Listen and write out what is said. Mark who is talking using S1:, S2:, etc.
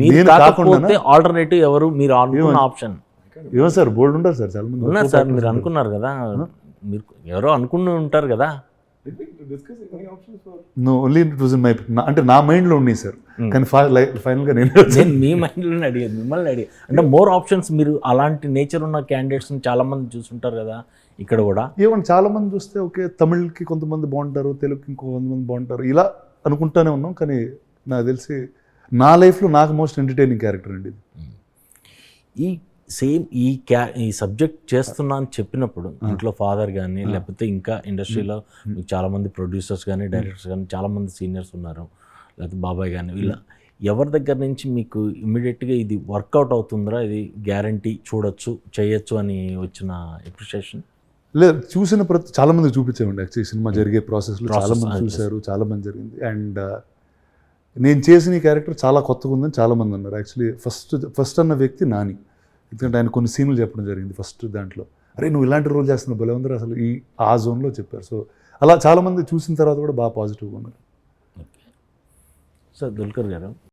S1: మీరు కాకపోతే
S2: కాకుండా
S1: ఆల్టర్నేటివ్ ఎవరు? మీరు అనుకున్న ఆప్షన్
S2: ఏమో సార్ బోల్డ్ ఉంటారు సార్ చాలా మంది
S1: ఉన్నారు సార్ మీరు అనుకున్నారు కదా. మీరు ఎవరో అనుకుని ఉంటారు కదా.
S2: No only it was in my అంటే నా మైండ్లో ఉన్నాయి సార్ కానీ ఫైనల్గా నేను
S1: నేను మీ మైండ్లోనే అడిగాను మిమ్మల్ని అడిగాను. అంటే మోర్ ఆప్షన్స్ మీరు అలాంటి నేచర్ ఉన్న క్యాండిడేట్స్ని చాలా మంది చూసుంటారు కదా ఇక్కడ కూడా.
S2: ఏమన్నా చాలా మంది చూస్తే ఓకే తమిళ్కి కొంతమంది బాగుంటారు తెలుగుకి ఇంకో కొంతమంది బాగుంటారు ఇలా అనుకుంటానే ఉన్నాం కానీ నాకు తెలిసి నా లైఫ్లో నాకు మోస్ట్ ఎంటర్టైనింగ్ క్యారెక్టర్ అండి
S1: ఈ సేమ్ ఈ క్యా ఈ సబ్జెక్ట్ చేస్తున్నా అని చెప్పినప్పుడు ఇంట్లో ఫాదర్ కానీ లేకపోతే ఇంకా ఇండస్ట్రీలో మీకు చాలా మంది ప్రొడ్యూసర్స్ కానీ డైరెక్టర్స్ కానీ చాలా మంది సీనియర్స్ ఉన్నారు లేకపోతే బాబాయ్ కానీ ఇలా ఎవరి దగ్గర నుంచి మీకు ఇమ్మీడియట్గా ఇది వర్కౌట్ అవుతుందిరా? ఇది గ్యారంటీ చూడొచ్చు చేయొచ్చు అని వచ్చిన ఎప్రిషియేషన్?
S2: లేదు చూసిన ప్రతి చాలా మంది చూపించామండి. యాక్చువల్లీ సినిమా జరిగే ప్రాసెస్లో చాలా
S1: Process,
S2: మంది
S1: ah,
S2: చూశారు చాలా మంది జరిగింది. అండ్ నేను చేసిన ఈ క్యారెక్టర్ చాలా కొత్తగా ఉందని చాలామంది ఉన్నారు అన్నారు. యాక్చువల్లీ ఫస్ట్ ఫస్ట్ అన్న వ్యక్తి నాని. ఎందుకంటే ఆయన కొన్ని సీన్లు చెప్పడం జరిగింది ఫస్ట్ దాంట్లో. అరే నువ్వు ఇలాంటి రోల్ చేస్తున్నావు భలే ఉందరు అసలు ఈ ఆ జోన్లో చెప్పారు. సో అలా చాలామంది చూసిన తర్వాత కూడా బాగా పాజిటివ్గా ఉన్నారు.
S1: సార్ దుల్కర్ గారు.